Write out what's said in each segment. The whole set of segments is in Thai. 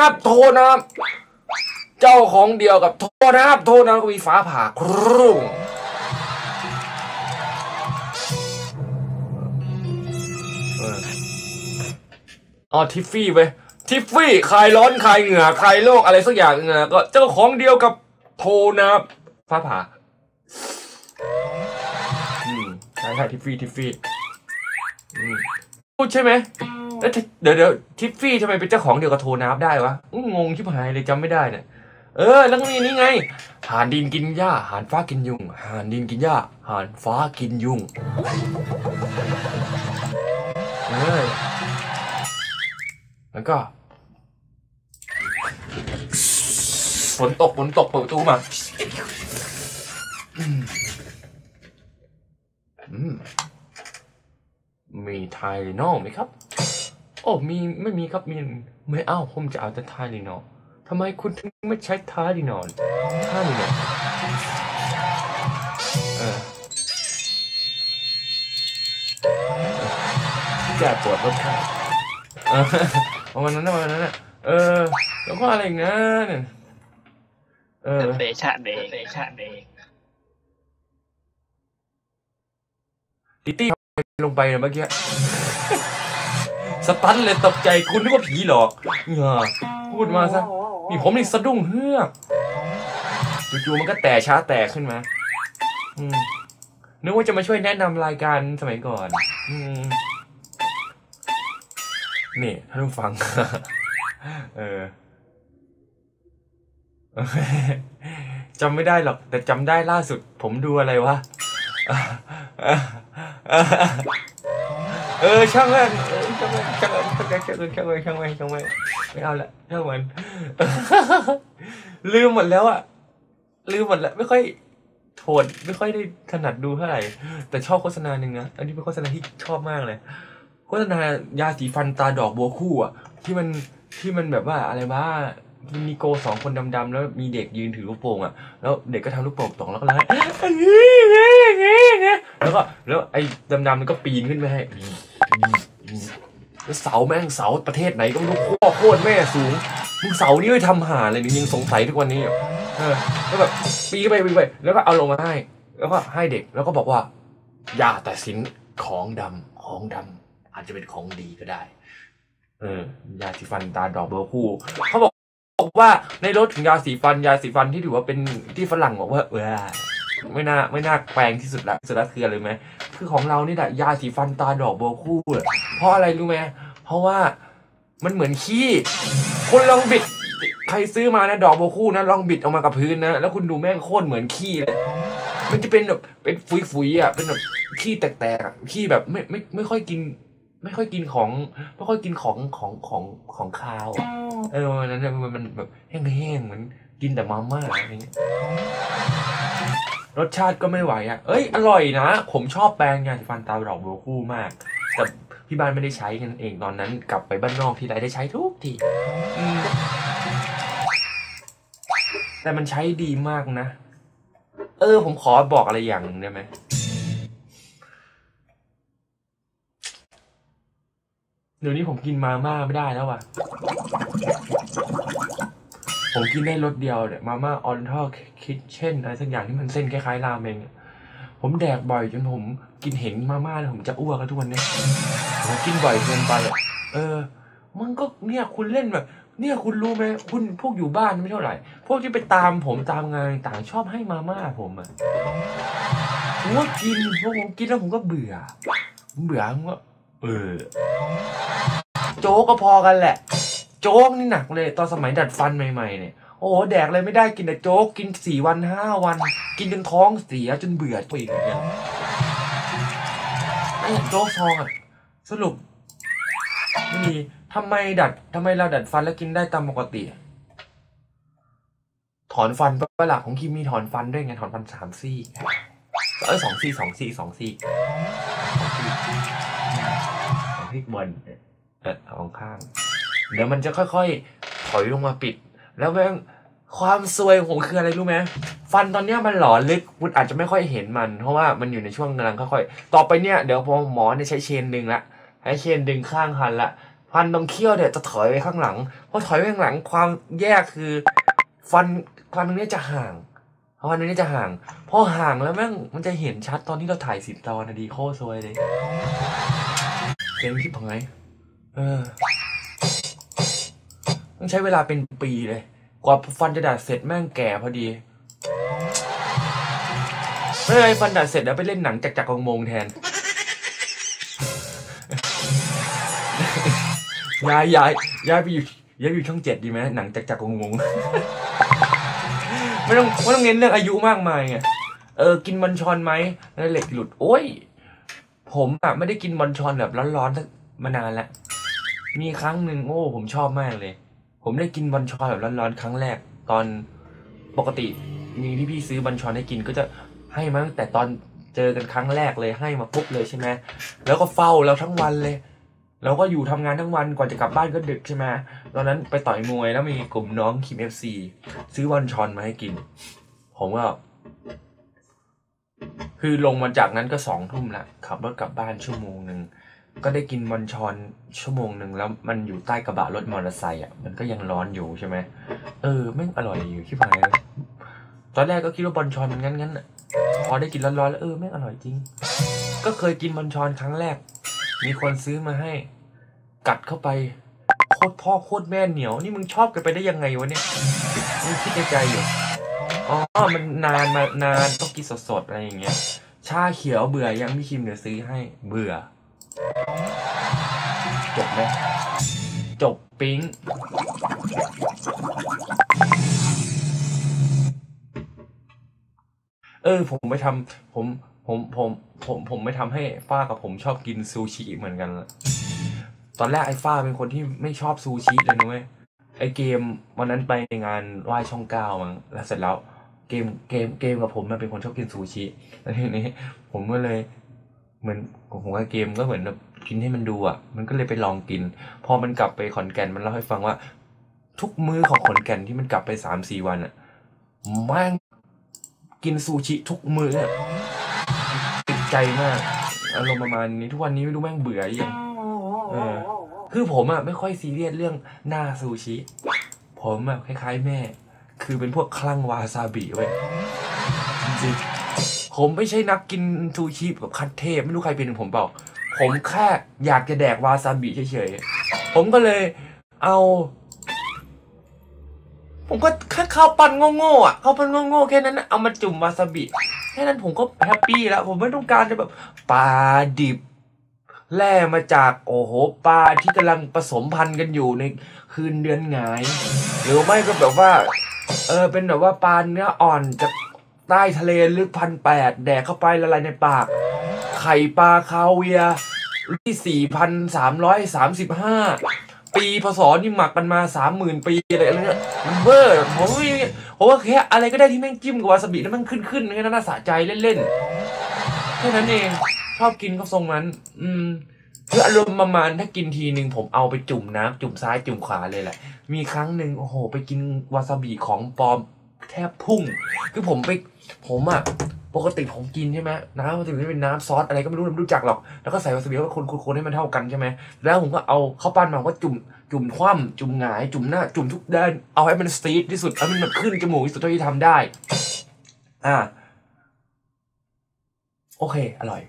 ครับโทษนะครับ เจ้าของเดียวกับโทษนะครับโทษนะครับก็มีฟ้าผ่าครุ่งอออ๋อทิฟฟี่เว้ยทิฟฟี่คลายร้อนคลายเหงื่อคลายโรคอะไรสักอย่างเหงื่อก็เจ้าของเดียวกับโทนะครับฟ้าผ่าอืมใช่ใช่ทิฟฟี่ทิฟฟี่พูดใช่ไหม เอ้ยเดี๋ยวเดี๋ยวทิฟฟี่ทำไมเป็นเจ้าของเดียวกับโทนับได้วะงงชิบหายเลยจำไม่ได้เนี่ยเออ แล้วก็มีนี่ไงห่านดินกินหญ้าห่านฟ้ากินยุงห่านดินกินหญ้าห่านฟ้ากินยุงเออแล้วก็ฝนตกฝนตกเปิดประตูมาอืมมีไทยนอลไหมครับ โอ้มีไม่มีครับมีไม่เอาผมจะเอาแต่ทาลีนอลทำไมคุณถึงไม่ใช้ทาลีนอลทาลีนอลเออแก้ปวดรถข้างเออประมาณนั้นนะประมาณนั้นนะเออ แล้วก็อะไรอีกนะเนี่ยเออเดชะเดเดชะเดติตี้ลงไปนะเมื่อกี้ สตันเลยตกใจคุณนึกว่าผีหรอกเงาพูดมาซะนี่ผมนี่สะดุ้งเฮือกจู่ๆมันก็แต่ช้าแตกขึ้นมาอืมนึกว่าจะมาช่วยแนะนำรายการสมัยก่อน อืมนี่ท่านผู้ฟัง เออจำไม่ได้หรอก แต่จำได้ล่าสุด ผมดูอะไรวะ เออช่างแม่งเออ ช่างม่งช่างม่งช่างม่งช่างม่งช่างม่งช่างม่งช่างม่งไม่เอาละช่างมันลืมหมดแล้วอะลืมหมดแล้วไม่ค่อยโทนไม่ค่อยได้ถนัดดูเท่าไหร่ แต่ชอบโฆษณาหนึ่งนะอันนี้เป็นโฆษณาที่ชอบมากเลยโฆษณายาสีฟันตาดอกบัวคู่อะที่มันที่มันแบบว่าอะไรวะมีโกสองคนดำๆแล้วมีเด็กยืนถือลูกโป่งอะแล้วเด็กก็ทำลูกโป่งตกแล้วก็ร้องแล้วก็แล้วไอ้ดำๆมันก็ปีนขึ้นไปให้ แล้วเสาแม่งเสาประเทศไหนก็ไม่รู้โคตรโคตรแม่สูงมึงเสานี่ไม่ทำหาอะไรนี่ยังสงสัยทุกวันนี้อะเออแล้วแบบปีไปปีไปแล้วก็เอาลงมาให้ แล้วก็ให้เด็กแล้วก็บอกว่า อย่าตัดสินของดำของดำอาจจะเป็นของดีก็ได้ เออยาสีฟันตาดอกเบอร์คู่เขาบอกบอกว่าในรถถึงยาสีฟันยาสีฟันที่ถือว่าเป็นที่ฝรั่งบอกว่าเออไม่น่าไม่น่าแปลงที่สุดละสุดละคืออะไรไหม คือของเรานี่แหละยาสีฟันตาดอกเบอร์คู่อะเพราะอะไรรู้ไหมเพราะว่ามันเหมือนขี้คุณลองบิด ใครซื้อมานะดอกโบวคู่นะลองบิดออกมากับพื้นนะแล้วคุณดูแม่งโคตรเหมือนขี้เลย มันจะเป็นแบบเป็นฟุยๆอะเป็นแบบขี้แตกๆอะขี้แบบไม่ไม่ไม่ค่อยกิน ไม่ค่อยกินของ ไม่ค่อยกินของของของของคาวอะเออวันนั้นน่ะมันมันแบบแห้งๆเหมือนกินแต่มาม่าอะไรเงี้ย รสชาติก็ไม่ไหวอะ เอ้ย อร่อยนะ ผมชอบแปรงยาสีฟันตาดอกโบวคู่มาก แต่พี่บ้านไม่ได้ใช้กันเองตอนนั้น กลับไปบ้านนอกที่ไรได้ใช้ทุกที แต่มันใช้ดีมากนะ เออ ผมขอบอกอะไรอย่างหนึ่งได้ไหม เดี๋ยวนี้ผมกินมาม่าไม่ได้แล้วว่ะ ผมกินได้รสเดียวเนี่ยมาม่าออนทอคิดเช่นอะไรสักอย่างที่มันเส้นคล้ายๆราเมงผมแดกบ่อยจนผมกินเห็นมาม่าแล้วผมจะอ้วกแล้วทุกวันเนี้ยผมกินบ่อยเกินไปเออมันก็เนี่ยคุณเล่นแบบ เนี่ยคุณรู้ไหมคุณพวกอยู่บ้านไม่เท่าไหร่ พวกที่ไปตามผมตามงานต่างชอบให้มาม่าผมอะผมก็กินพวกผมกินแล้วผมก็เบื่อเบื่อผมก็เออโจ๊กก็พอกันแหละ โจ๊กนี่หนักเลย ตอนสมัยดัดฟันใหม่ๆเนี่ยโอ้โหแดกอะไรไม่ได้กินแต่โจ๊กกินสี่วันห้าวัน กินจนท้องเสียจนเบื่อไปอีกอย่างไอ้โจ๊กซองอะสรุปไม่มีทำไมดัดทำไมเราดัดฟันแล้วกินได้ตามปกติ ถอนฟันปะล่ะของคิมมีถอนฟันด้วยไงถอนฟันสามซี่เออสองซี่สองซี่สองซี่สองซี่สองซี่บนเออของข้าง เดี๋ยวมันจะค่อยๆ ถอยลงมาปิด แล้วแม่งความซวยของผมคืออะไรรู้ไหมฟันตอนเนี้ยมันหลอลึกคุณอาจจะไม่ค่อยเห็นมัน เพราะว่ามันอยู่ในช่วงกำลังค่อยๆ ต่อไปเนี่ยเดี๋ยวพอหมอเนี่ยใช้เชนดึงละใช้เชนดึงข้างคันละฟันตรงเคี้ยวเนี่ยจะถอยไปข้างหลังพอถอยไปข้างหลังความแยกคือ ฟันฟันตรงนี้จะห่างฟันตรงนี้จะห่างพอห่างแล้วแม่งมันจะเห็นชัดตอนที่เราถ่ายสิบตอนนะดีโคตรสวยเลยเกมคลิปของไงเออ ต้องใช้เวลาเป็นปีเลย กว่าฟันจะดัดเสร็จแม่งแก่พอดีไม่เป็นไรฟันดัดเสร็จแล้วไปเล่นหนังจักรจักรวงศ์แทนย้ายย้ายย้ายไปอยู่ย้ายไปอยู่ช่องเจ็ดดีไหมหนังจักรจักรวงศ์ไม่ต้องไม่ต้องเน้นเรื่องอายุมากมายไงเออกินบอลชอนไหมแล้วเหล็กหลุดโอ้ย ผมอะไม่ได้กินบอลชอนแบบร้อนๆสักมานานแล้วมีครั้งหนึ่งโอ้ ผมชอบมากเลย ผมได้กินบอลชอนแบบร้อนๆครั้งแรก ตอนปกติมีพี่ๆซื้อบอลชอนให้กินก็จะให้มาตั้งแต่ตอนเจอกันครั้งแรกเลยให้มาปุ๊บเลยใช่ไหมแล้วก็เฝ้าเราทั้งวันเลยเราก็อยู่ทำงานทั้งวันก่อนจะกลับบ้านก็ดึกใช่ไหมตอนนั้นไปต่อยมวยแล้วมีกลุ่มน้องคิมเอฟซีซื้อบอลชอนมาให้กิน ผมก็ คือลงมาจากนั้นก็สองทุ่มละขับรถกลับบ้านชั่วโมงหนึ่ง ก็ได้กินบอลชอนชั่วโมงหนึ่งแล้วมันอยู่ใต้กระบะรถมอเตอร์ไซค์อะมันก็ยังร้อนอยู่ใช่ไหมเออแม่งอร่อยอยู่ที่ไหนเลยตอนแรกก็คิดว่าบอลชอนมันงั้นๆอะพอได้กินร้อนๆแล้วเออแม่งอร่อยจริง ก็เคยกินบอลชอนครั้งแรก มีคนซื้อมาให้ กัดเข้าไปโคตรพ่อโคตรแม่เหนียวนี่มึงชอบกันไปได้ยังไงวะเนี่ยมึงคิดในใจอยู่อ๋อมันนานมานานต้องกินสดๆอะไรอย่างเงี้ยชาเขียวเบื่อยังพี่คิมเดี๋ยวซื้อให้เบื่อ จบไหมจบปิ๊งเออ ผมไปทำผมผมผมผมผมไม่ทำให้ฝ้ากับผมชอบกินซูชิเหมือนกันละตอนแรกไอ้ฝ้าเป็นคนที่ไม่ชอบซูชิเลยนะเว้ยไอ้เกมวันนั้นไปงานไหว้ช่องเก้ามั้งแล้วเสร็จแล้วเกมเกมเกมกับผมมันเป็นคนชอบกินซูชิแล้วทีนี้ผมก็เลย เหมือนผมกับเกมก็เหมือนแบบกินให้มันดูอะ มันก็เลยไปลองกิน พอมันกลับไปขอนแก่นมันเล่าให้ฟังว่า ทุกมื้อของขอนแก่นที่มันกลับไปสามสี่วันอะแม่งกินซูชิทุกมื้ออะติดใจมากอารมณ์ประมาณนี้ทุกวันนี้ไม่รู้แม่งเบื่อยังเออคือผมอะไม่ค่อยซีเรียสเรื่องหน้าซูชิ ผมอะคล้าย ๆ แม่ คือเป็นพวกคลั่งวาซาบิเว้ยจริงๆ ผมไม่ใช่นักกินซูชิแบบคัดเทพ ไม่รู้ใครเป็นผมเปล่า ผมแค่อยากจะแดกวาซาบิเฉยๆ ผมก็เลยเอา ผมก็แค่ข้าวปั้นโง่ๆอะข้าวปั้นโง่ๆแค่นั้นนะเอามาจุ่มวาซาบิแค่นั้นผมก็แฮปปี้แล้ว ผมไม่ต้องการจะแบบปลาดิบแล่มาจากโอ้โหปลาที่กำลังผสมพันธุ์กันอยู่ในคืนเดือนหงาย หรือไม่ก็แบบว่า เออเป็นแบบว่าปลาเนื้ออ่อนจาก ใต้ทะเลลึกพันแปดแดกเข้าไปละลายในปาก ไข่ปลาคาเวียที่สี่พันสามร้อยสามสิบห้าปีพศนี่หมักกันมาสามหมื่นปีอะไรอะไรเนี่ยเบอร์ผมผมว่าแค่อะไรก็ได้ที่แม่งจิ้มกับวาซาบิแล้วมันขึ้นขึ้นๆแค่นั้นน่าสะใจเล่นๆแค่นั้นเองชอบกินก็ทรงนั้น อืมคืออารมณ์ประมาณถ้ากินทีหนึ่งผมเอาไปจุ่มน้ำจุ่มซ้ายจุ่มขวาเลยแหละ มีครั้งหนึ่งโอ้โห ไปกินวาซาบิของปลอม แทบพุ่ง คือผมไปผมอะปกติผมกินใช่ไหมน้ำวาซาบิเป็นน้ำซอสอะไรก็ไม่รู้ไม่รู้จักหรอก แล้วก็ใส่วาซาบิแล้วก็คนคนๆให้มันเท่ากันใช่ไหมแล้วผมก็เอาข้าวปั้นมาก็จุ่มจุ่มคว่ำจุ่มหงาย จุ่มหน้า จุ่มทุกด้านเอาให้มันสตีทที่สุดเอาให้มันแบบขึ้นจมูกที่สุดเท่าที่ทำได้ อ่า โอเค อร่อย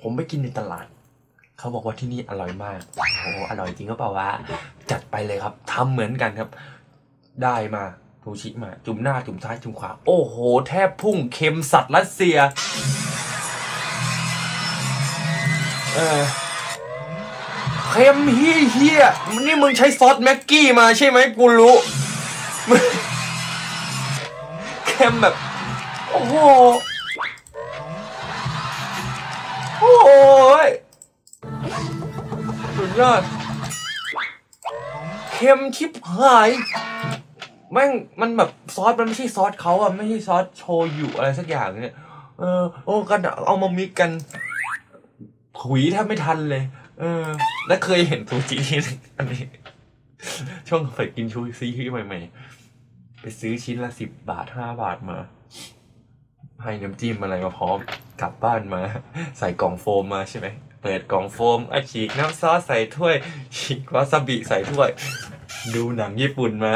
ผมไปกินในตลาด เขาบอกว่าที่นี่อร่อยมากโอ้โหอร่อยจริงก็เปล่าวะจัดไปเลยครับทำเหมือนกันครับ ได้มา ซูชิมา จุ่มหน้าจุ่มซ้ายจุ่มขวา โอ้โห แทบพุ่งเค็มสัตว์รัสเซีย เออเค็มเฮี้ยเฮี้ยนี่มึงใช้ซอสแม็กกี้มาใช่ไหมกูรู้เค็มแบบ โอ้โห โอ้ยสุดยอดเค็มชิบหาย แม่งมันแบบซอสมันไม่ใช่ซอสเขาอะไม่ใช่ซอสโชยุอะไรสักอย่างเนี่ยเออโอ้กันเอามามิกกันขุยแทบไม่ทันเลย เออ แล้วเคยเห็นซูจิที่หนอันนี้ ช่วงเคยกินชูซีที่ใหม่ๆ ไปซื้อชิ้นละสิบบาทห้าบาทมา ให้น้ำจิ้มอะไรมาพร้อม กลับบ้านมา ใส่กล่องโฟมมาใช่ไหม เปิดกล่องโฟมอฉีกน้ำซอสใส่ถ้วย ฉีกวาซาบิใส่ถ้วย ดูหนังญี่ปุ่นมา